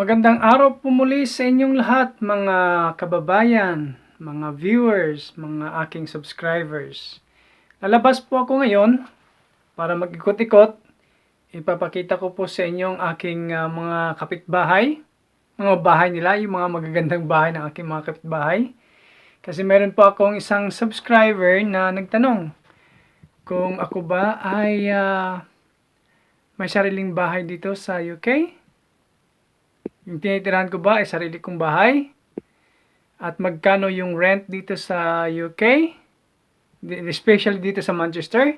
Magandang araw po muli sa inyong lahat mga kababayan, mga viewers, mga aking subscribers. Lalabas po ako ngayon para mag-ikot-ikot. Ipapakita ko po sa inyo ang aking ah, mga kapitbahay, mga bahay nila, yung mga magagandang bahay ng aking mga kapitbahay. Kasi meron po akong isang subscriber na nagtanong kung ako ba ay ah, may sariling bahay dito sa UK. Yung tinitirahan ko ba ay sarili kong bahay? At magkano yung rent dito sa UK? Especially dito sa Manchester.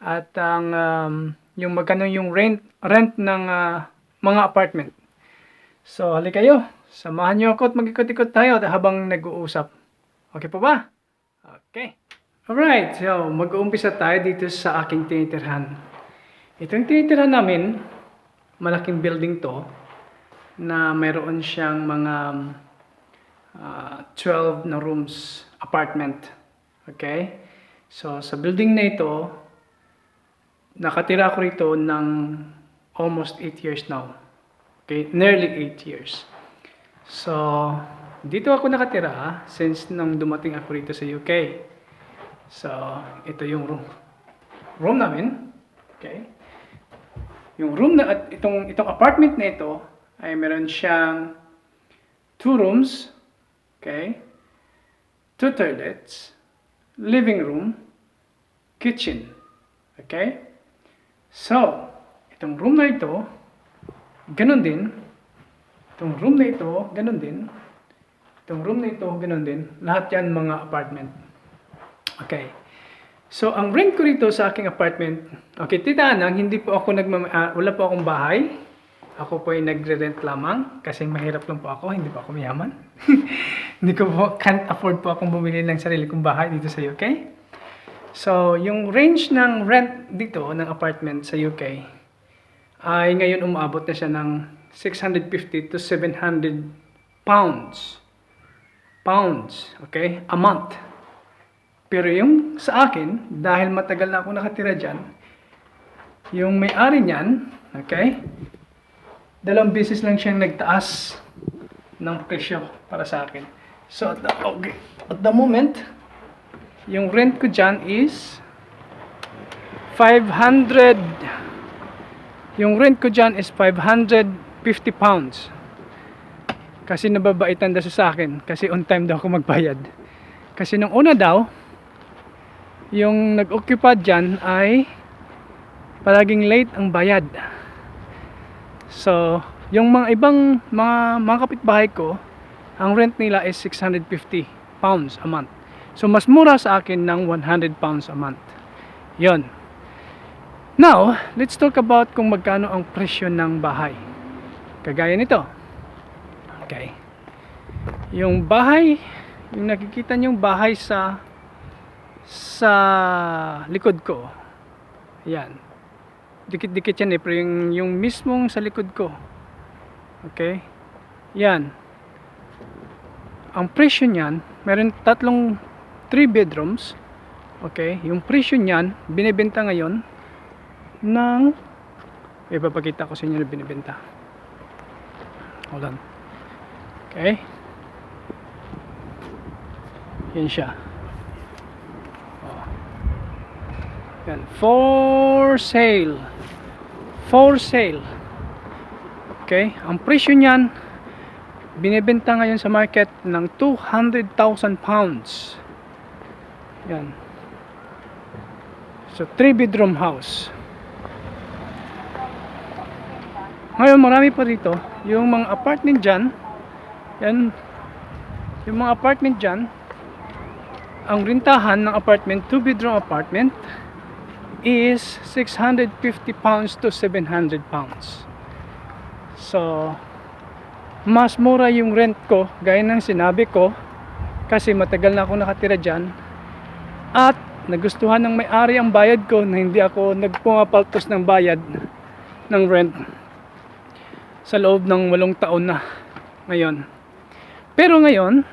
At ang um, yung magkano yung rent rent ng ah, mga apartment. So, halika kayo. Samahan niyo ako at mag-ikot-ikot tayo habang nag-uusap. Okay po ba? Okay. Alright, so mag-uumpisa tayo dito sa aking tinitirhan. Itong tinitirhan namin, malaking building to, na mayroon siyang mga ah, 12 na rooms apartment. Okay? So, sa building na ito, nakatira ako rito ng almost 8 years now. Okay? Nearly 8 years. So, dito ako nakatira since nang dumating ako rito sa UK. So, ito yung room. Room namin. Okay? Yung room na itong itong apartment na ito ay meron siyang two rooms, okay? Two toilets, living room, kitchen. Okay? So, itong room na ito, ganun din. Itong room na ito, ganun din. Itong room na ito, ganun din. Lahat yan mga apartment. Okay. So, ang rent ko rito sa aking apartment, okay, titanang, hindi po ako nagmam... ah, wala po akong bahay. Ako po ay nagre-rent lamang kasi mahirap lang po ako, hindi po ako mayaman. hindi ko po, can't afford po akong bumili ng sarili kong bahay dito sa UK. So, yung range ng rent dito, ng apartment sa UK, ay ngayon umaabot na siya ng 650 to 700 pounds. Pounds, okay? A month. Pero yung sa akin, dahil matagal na ako nakatira dyan, yung may-ari niyan, okay, dalawang beses lang siyang nagtaas ng presyo para sa akin. So, at the, okay, at the moment, yung rent ko dyan is 500, yung rent ko dyan is 550 pounds. Kasi nababaitan daw sa akin, kasi on time daw ako magbayad. Kasi nung una daw, yung nag-occupy dyan ay palaging late ang bayad. So, yung mga ibang mga, mga kapitbahay ko, ang rent nila is 650 pounds a month. So, mas mura sa akin ng 100 pounds a month. Yon. Now, let's talk about kung magkano ang presyo ng bahay. Kagaya nito. Okay. Yung bahay, yung nakikita niyong bahay sa sa likod ko. Yan. Dikit-dikit yan eh, pero yung, yung mismong sa likod ko. Okay? Yan. Ang presyo niyan, meron tatlong 3 bedrooms. Okay? Yung presyo niyan, binibenta ngayon ng ipapakita ko sa inyo na binibenta. Hold on. Okay? Yan siya. Yan. For sale. For sale. Okay? Ang presyo niyan, binibenta ngayon sa market ng 200,000 pounds. Yan. So, 3 bedroom house. Ngayon, marami pa dito. Yung mga apartment dyan, yan, yung mga apartment dyan, ang rintahan ng apartment, 2 bedroom apartment, is 650 pounds to 700 pounds. So, mas mura yung rent ko, gaya ng sinabi ko, kasi matagal na ako nakatira dyan. At nagustuhan ng may-ari ang bayad ko na hindi ako nagpumapaltos ng bayad ng rent sa loob ng walong taon na ngayon. Pero ngayon,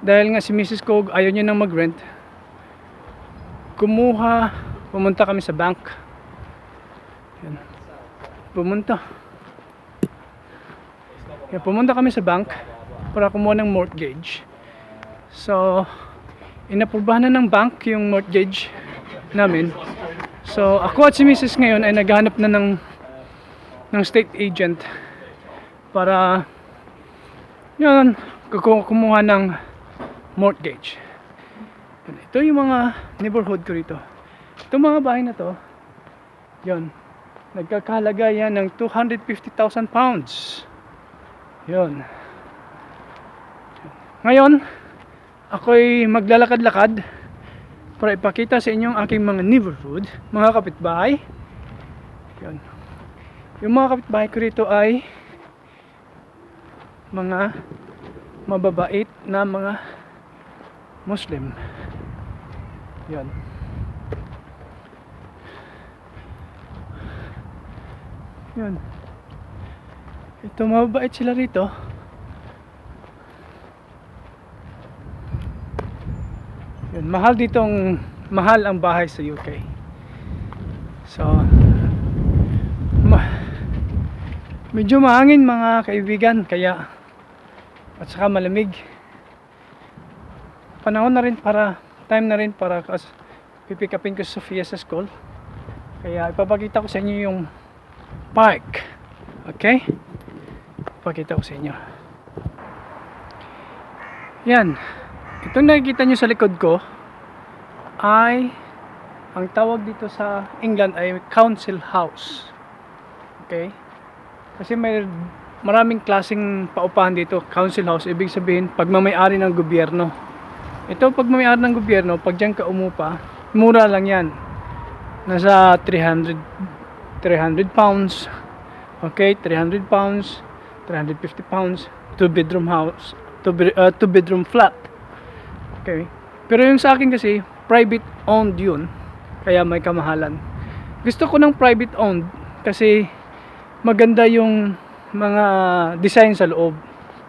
dahil nga si Mrs. ko ayaw niya nang mag-rent, kumuha pumunta kami sa bank Yan. pumunta Kaya pumunta kami sa bank para kumuha ng mortgage. So, inaprubahan na ng bank yung mortgage namin. So, ako at si Mrs. ngayon ay naghanap na ng ng state agent para yun, kumuha ng mortgage. Ito yung mga neighborhood ko rito. Itong mga bahay na to, yun, nagkakahalaga yan ng 250,000 pounds. Yun. Ngayon, ako'y maglalakad-lakad para ipakita sa inyo ang aking mga neighborhood, mga kapitbahay. Yun. Yung mga kapitbahay ko rito ay mga mababait na mga Muslim. Yun. Yun. Ito mababait sila rito. Yun, mahal ditong mahal ang bahay sa UK. So ma medyo mahangin mga kaibigan kaya at saka malamig. Panahon na rin para time na rin para upin ko si Sofia sa school. Kaya ipapakita ko sa inyo yung park. Okay? Ipapakita ko sa inyo. Yan. Ito nakikita nyo sa likod ko ay ang tawag dito sa England ay council house. Okay? Kasi may maraming klaseng paupahan dito. Council house, ibig sabihin pagmamayari ng gobyerno. Ito pagmamayari ng gobyerno, pag dyan ka umupa, mura lang yan. Nasa 300 300 pounds. Okay, 300 pounds, 350 pounds, two bedroom house, two, be- uh, two bedroom flat. Okay. Pero yung sa akin kasi, private owned yun. Kaya may kamahalan. Gusto ko ng private owned kasi maganda yung mga design sa loob.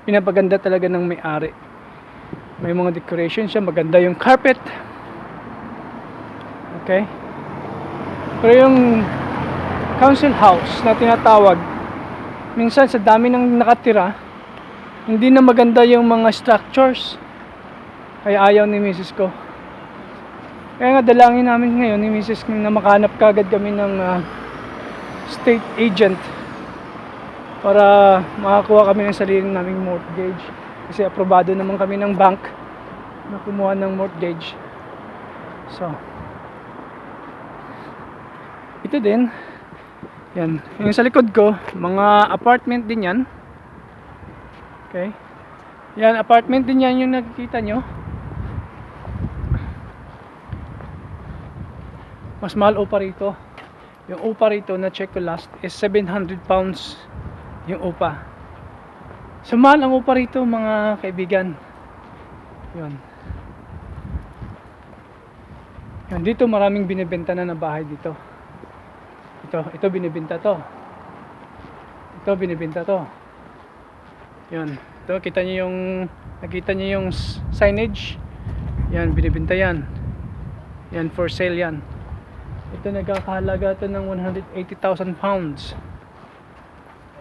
Pinapaganda talaga ng may-ari. May mga decoration siya, maganda yung carpet. Okay? Pero yung council house na tinatawag, minsan sa dami ng nakatira, hindi na maganda yung mga structures. Kaya ayaw ni Mrs. ko. Kaya nga dalangin namin ngayon ni Mrs. na makanap kagad kami ng ah, state agent para makakuha kami ng sarili naming mortgage. Kasi aprobado naman kami ng bank na kumuha ng mortgage. So, ito din, yan. Yung sa likod ko, mga apartment din yan. Okay. Yan, apartment din yan yung nakikita nyo. Mas mahal upa rito. Yung upa rito na check ko last is 700 pounds yung upa. So mahal ang upa rito mga kaibigan. Yun. Yan, dito maraming binibenta na na bahay dito. Ito, ito binibenta to. Ito binibenta to. Yan. Ito, kita niyo yung nakita niyo yung signage. Yan, binibenta yan. Yan, for sale yan. Ito nagkakahalaga to ng 180,000 pounds.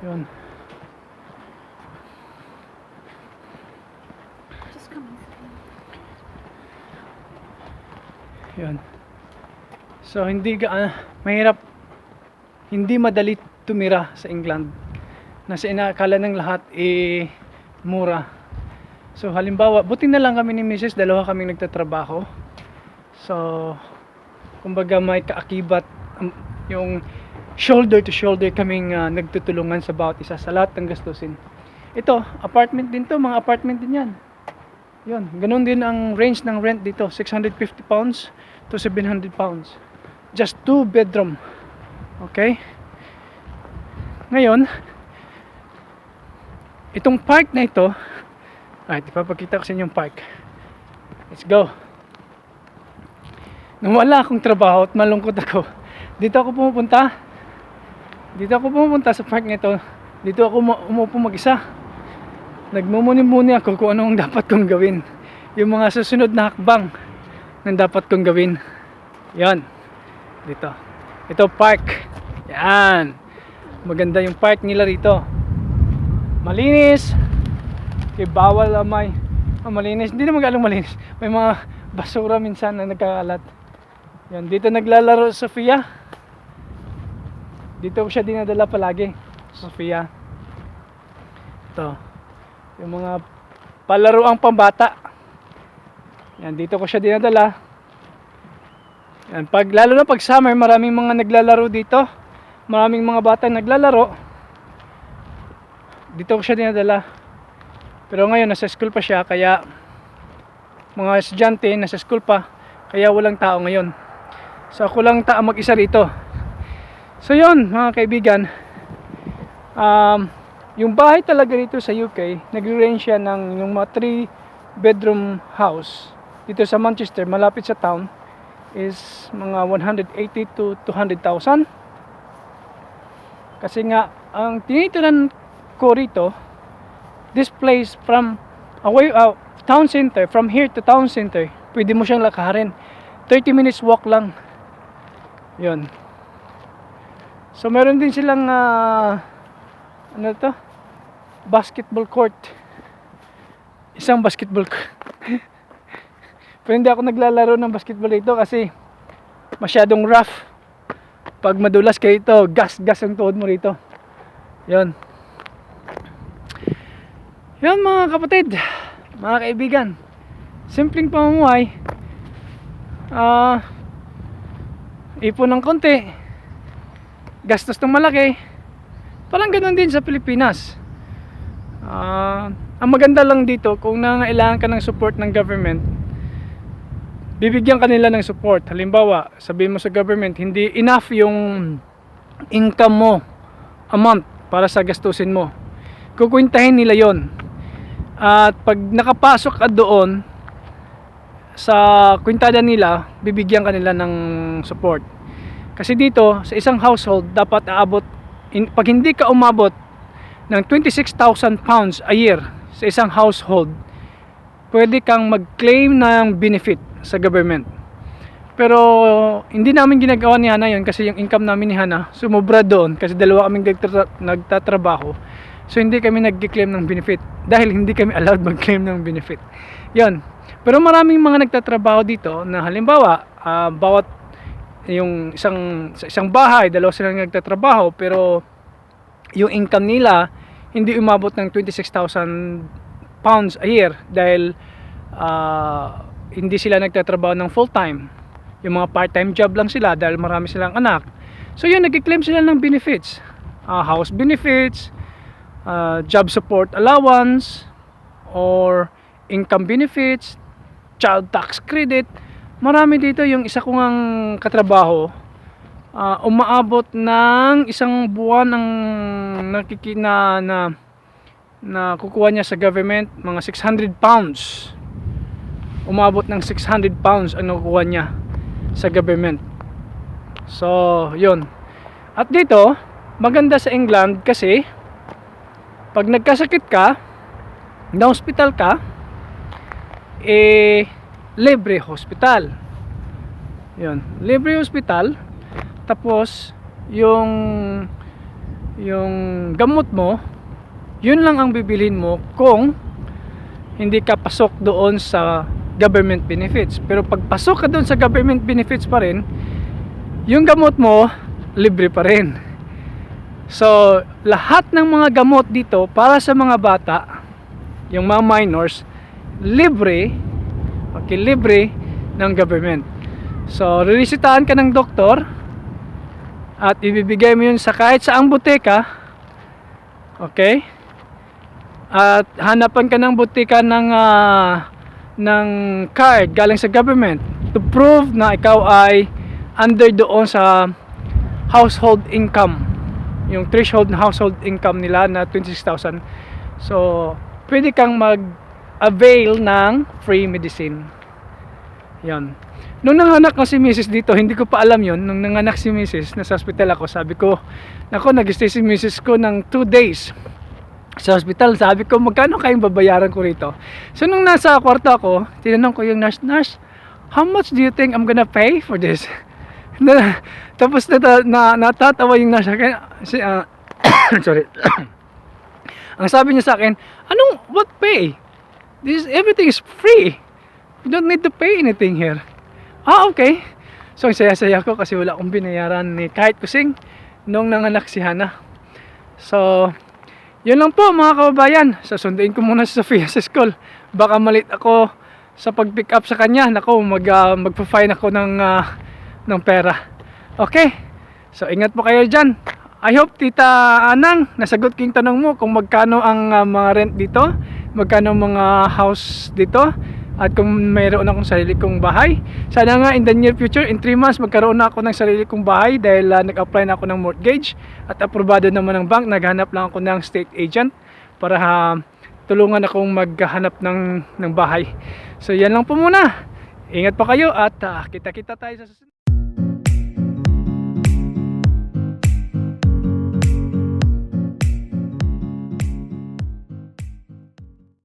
Yun. Yun. So hindi ga ah, mahirap hindi madali tumira sa England. Nasa inakala ng lahat eh mura. So halimbawa, buti na lang kami ni Mrs. dalawa kaming nagtatrabaho. So kumbaga may kaakibat um, yung shoulder to shoulder kaming ah, nagtutulungan sa bawat isa sa lahat ng gastusin. Ito, apartment din to, mga apartment din yan. Yun, ganun din ang range ng rent dito, 650 pounds to 700 pounds. Just two bedroom. Okay? Ngayon, itong park na ito, ay, ipapakita ko sa inyo yung park. Let's go. Nung wala akong trabaho at malungkot ako, dito ako pumupunta. Dito ako pumupunta sa park nito. Dito ako mu- umupo mag-isa. Nagmumuni-muni ako kung ano ang dapat kong gawin. Yung mga susunod na hakbang na dapat kong gawin. Yan. Dito. Ito park. Yan. Maganda yung park nila rito. malinis. Okay, bawal ah, may ah, malinis. Hindi naman galing malinis. May mga basura minsan na nagkakalat. Yan, dito naglalaro Sofia. Dito siya dinadala palagi. Sofia. Ito. Yung mga palaruang pambata. Yan, dito ko siya dinadala. Yan, pag, lalo na pag summer, maraming mga naglalaro dito. Maraming mga bata naglalaro. Dito ko siya dinadala. Pero ngayon, nasa school pa siya, kaya mga estudyante, nasa school pa, kaya walang tao ngayon. So ako lang tao mag-isa rito. So yon mga kaibigan, um, yung bahay talaga dito sa UK, nagre-range siya ng yung mga 3 bedroom house dito sa Manchester, malapit sa town, is mga 180 to 200,000. Kasi nga, ang tinitiran ko rito, this place from away uh, town center, from here to town center, pwede mo siyang lakarin. 30 minutes walk lang. Yun. So meron din silang ah, ano to? Basketball court. Isang basketball court. Pero hindi ako naglalaro ng basketball dito kasi masyadong rough. Pag madulas kayo ito, gas-gas ang tuhod mo rito. Yun. Yan mga kapatid, mga kaibigan. Simpleng pamumuhay. Ah, ipon ng konti. Gastos ng malaki. Parang ganun din sa Pilipinas. Ah, ang maganda lang dito kung nangailangan ka ng support ng government, bibigyan ka nila ng support. Halimbawa, sabihin mo sa government, hindi enough yung income mo a month para sa gastusin mo. Kukwintahin nila yon. At pag nakapasok ka doon sa kwintada nila, bibigyan ka nila ng support. Kasi dito, sa isang household, dapat aabot, in, pag hindi ka umabot ng 26,000 pounds a year sa isang household, pwede kang mag-claim ng benefit sa government. Pero hindi namin ginagawa ni Hana yun kasi yung income namin ni Hana sumobra doon kasi dalawa kaming nagtatra- nagtatrabaho. So hindi kami nag-claim ng benefit dahil hindi kami allowed mag-claim ng benefit. Yon. Pero maraming mga nagtatrabaho dito na halimbawa ah, bawat yung isang sa isang bahay dalawa silang nagtatrabaho pero yung income nila hindi umabot ng 26,000 pounds a year dahil ah, hindi sila nagtatrabaho ng full time yung mga part-time job lang sila dahil marami silang anak. So yun nag-claim sila ng benefits. Ah, house benefits ah, job support allowance or income benefits child tax credit. Marami dito. Yung isa kong ang katrabaho ah, umaabot ng isang buwan ng nakiki na, na na kukuha niya sa government mga 600 pounds umabot ng 600 pounds ang nakukuha niya sa government. So yun. At dito maganda sa England kasi pag nagkasakit ka na hospital ka eh libre hospital. Yun. Libre hospital tapos yung yung gamot mo yun lang ang bibilhin mo kung hindi ka pasok doon sa government benefits. Pero pag pasok ka doon sa government benefits pa rin yung gamot mo libre pa rin. So lahat ng mga gamot dito para sa mga bata yung mga minors libre okay libre ng government. So ririsitahan ka ng doktor at ibibigay mo yun sa kahit saang buteka okay? At hanapan ka ng butika ng ah, ng card galing sa government to prove na ikaw ay under doon sa household income yung threshold na household income nila na 26,000 so pwede kang mag avail ng free medicine yan nung nanganak na si Mrs. dito hindi ko pa alam yon nung nanganak si Mrs. nasa hospital ako sabi ko nako nag-stay si Mrs. ko ng 2 days sa hospital, sabi ko, magkano kayong babayaran ko rito? So, nung nasa kwarto ako, tinanong ko yung nurse, nurse, how much do you think I'm gonna pay for this? na, tapos na, na, natatawa yung nurse, kaya, si, ah, sorry, Ang sabi niya sa akin, anong, what pay? This, everything is free. You don't need to pay anything here. Ah, okay. So, ang saya-saya ko kasi wala akong binayaran ni kahit kusing nung nanganak si Hana. So, yun lang po mga kababayan. Sasunduin ko muna si Sofia sa school. Baka malit ako sa pag-pick up sa kanya. Nako, mag, uh, magpa-fine ako ng, ah, ng pera. Okay? So, ingat po kayo dyan. I hope, Tita Anang, nasagot ko yung tanong mo kung magkano ang ah, mga rent dito, magkano mga house dito, at kung mayroon akong sarili kong bahay. Sana nga in the near future, in 3 months, magkaroon na ako ng sarili kong bahay dahil ah, nag-apply na ako ng mortgage at aprobado naman ng bank. Naghanap lang ako ng state agent para ah, tulungan akong maghanap ng, ng bahay. So yan lang po muna. Ingat pa kayo at ah, kita-kita tayo sa.